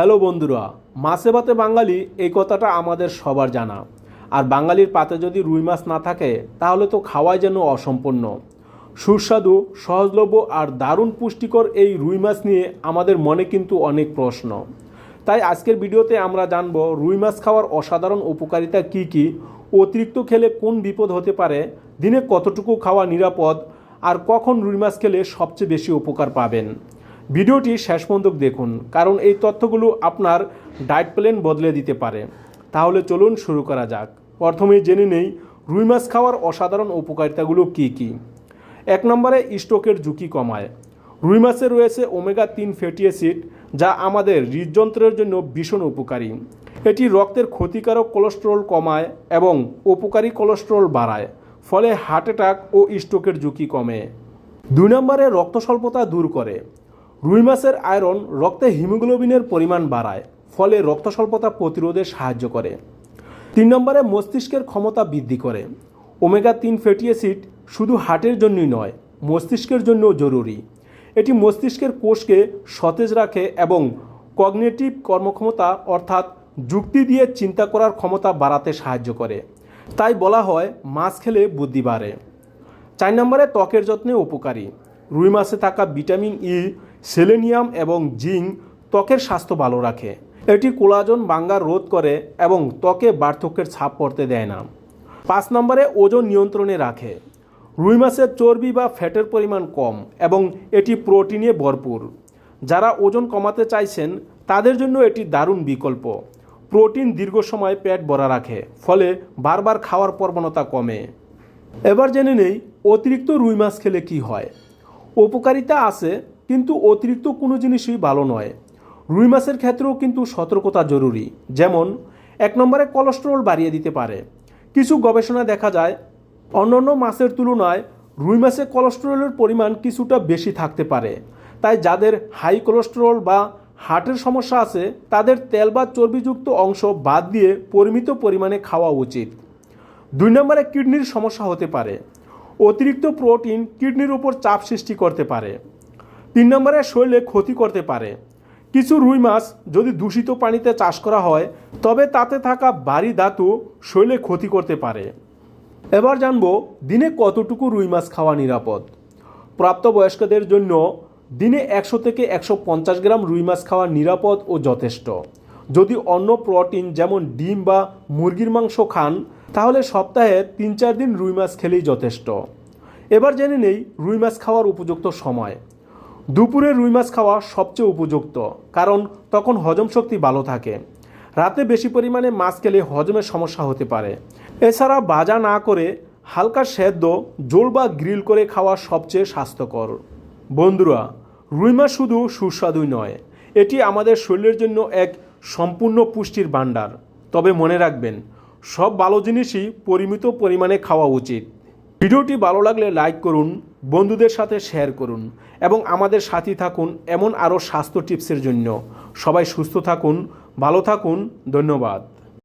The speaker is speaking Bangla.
হ্যালো বন্ধুরা, মাছে ভাতে বাঙালি এই কথাটা আমাদের সবার জানা। আর বাঙালির পাতে যদি রুই মাছ না থাকে, তাহলে তো খাওয়াই যেন অসম্পূর্ণ। সুস্বাদু, সহজলভ্য আর দারুণ পুষ্টিকর এই রুই মাছ নিয়ে আমাদের মনে কিন্তু অনেক প্রশ্ন। তাই আজকের ভিডিওতে আমরা জানব রুই মাছ খাওয়ার অসাধারণ উপকারিতা কি কি, অতিরিক্ত খেলে কোন বিপদ হতে পারে, দিনে কতটুকু খাওয়া নিরাপদ, আর কখন রুই মাছ খেলে সবচেয়ে বেশি উপকার পাবেন। ভিডিওটি শেষ পর্যন্ত দেখুন, কারণ এই তথ্যগুলো আপনার ডায়েট প্ল্যান বদলে দিতে পারে। তাহলে চলুন শুরু করা যাক। প্রথমেই জেনে নেই, রুই মাছ খাওয়ার অসাধারণ উপকারিতাগুলো কি কি? এক নম্বরে স্ট্রোকের ঝুঁকি কমায়। রুই মাছে রয়েছে ওমেগা তিন ফ্যাটি অ্যাসিড, যা আমাদের হৃদযন্ত্রের জন্য ভীষণ উপকারী। এটি রক্তের ক্ষতিকারক কোলেস্টেরল কমায় এবং উপকারী কোলেস্টেরল বাড়ায়, ফলে হার্ট অ্যাটাক ও স্ট্রোকের ঝুঁকি কমে। দুই নম্বরে রক্ত স্বল্পতা দূর করে। রুই মাছের আয়রন রক্তে হিমোগ্লোবিনের পরিমাণ বাড়ায়, ফলে রক্ত স্বল্পতা প্রতিরোধে সাহায্য করে। তিন নম্বরে মস্তিষ্কের ক্ষমতা বৃদ্ধি করে। ওমেগা তিন ফ্যাটি অ্যাসিড শুধু হার্টের জন্যই নয়, মস্তিষ্কের জন্যও জরুরি। এটি মস্তিষ্কের কোষকে সতেজ রাখে এবং কগনেটিভ কর্মক্ষমতা, অর্থাৎ যুক্তি দিয়ে চিন্তা করার ক্ষমতা বাড়াতে সাহায্য করে। তাই বলা হয়, মাছ খেলে বুদ্ধি বাড়ে। চার নম্বরে ত্বকের যত্নে উপকারী। রুই মাছে থাকা ভিটামিন ই সেলেনিয়াম এবং জিঙ্ক ত্বকের স্বাস্থ্য ভালো রাখে। এটি কোলাজন বাঙ্গার রোধ করে এবং ত্বকে বার্ধক্যের ছাপ পড়তে দেয় না। পাঁচ নম্বরে ওজন নিয়ন্ত্রণে রাখে। রুই মাছের চর্বি বা ফ্যাটের পরিমাণ কম এবং এটি প্রোটিনে ভরপুর। যারা ওজন কমাতে চাইছেন, তাদের জন্য এটি দারুণ বিকল্প। প্রোটিন দীর্ঘ সময় পেট ভরা রাখে, ফলে বারবার খাওয়ার প্রবণতা কমে। এবার জেনে নেই, অতিরিক্ত রুই মাছ খেলে কি হয়? উপকারিতা আছে কিন্তু অতিরিক্ত কোনো জিনিসই ভালো নয়। রুই মাছের ক্ষেত্রেও কিন্তু সতর্কতা জরুরি। যেমন, এক নম্বরে কোলেস্টেরল বাড়িয়ে দিতে পারে। কিছু গবেষণা দেখা যায়, অন্যান্য মাছের তুলনায় রুই মাছে কোলেস্টেরলের পরিমাণ কিছুটা বেশি থাকতে পারে। তাই যাদের হাই কোলেস্টেরল বা হার্টের সমস্যা আছে, তাদের তেল বা চর্বিযুক্ত অংশ বাদ দিয়ে পরিমিত পরিমাণে খাওয়া উচিত। দুই নম্বরে কিডনির সমস্যা হতে পারে। অতিরিক্ত প্রোটিন কিডনির উপর চাপ সৃষ্টি করতে পারে। তিন নম্বরে শরীরে ক্ষতি করতে পারে। কিছু রুই মাছ যদি দূষিত পানিতে চাষ করা হয়, তবে তাতে থাকা ভারী ধাতু শরীরে ক্ষতি করতে পারে। এবার জানব দিনে কতটুকু রুই মাছ খাওয়া নিরাপদ। প্রাপ্তবয়স্কদের জন্য দিনে একশো থেকে একশো পঞ্চাশ গ্রাম রুই মাছ খাওয়া নিরাপদ ও যথেষ্ট। যদি অন্য প্রোটিন যেমন ডিম বা মুরগির মাংস খান, তাহলে সপ্তাহে তিন চার দিন রুই মাছ খেলেই যথেষ্ট। এবার জেনে নেই রুই মাছ খাওয়ার উপযুক্ত সময়। দুপুরে রুই মাছ খাওয়া সবচেয়ে উপযুক্ত, কারণ তখন হজম শক্তি ভালো থাকে। রাতে বেশি পরিমাণে মাছ খেলে হজমের সমস্যা হতে পারে। এছাড়া বাজা না করে হালকা সেদ্ধ জোল বা গ্রিল করে খাওয়া সবচেয়ে স্বাস্থ্যকর। বন্ধুরা, রুই মাছ শুধু সুস্বাদুই নয়, এটি আমাদের শরীরের জন্য এক সম্পূর্ণ পুষ্টির ভাণ্ডার। তবে মনে রাখবেন, সব ভালো জিনিসই পরিমিত পরিমাণে খাওয়া উচিত। ভিডিওটি ভালো লাগলে লাইক করুন বন্ধুদের সাথে শেয়ার করুন এবং আমাদের সাথী থাকুন এমন আরও স্বাস্থ্য টিপসের জন্য। সবাই সুস্থ থাকুন, ভালো থাকুন, ধন্যবাদ।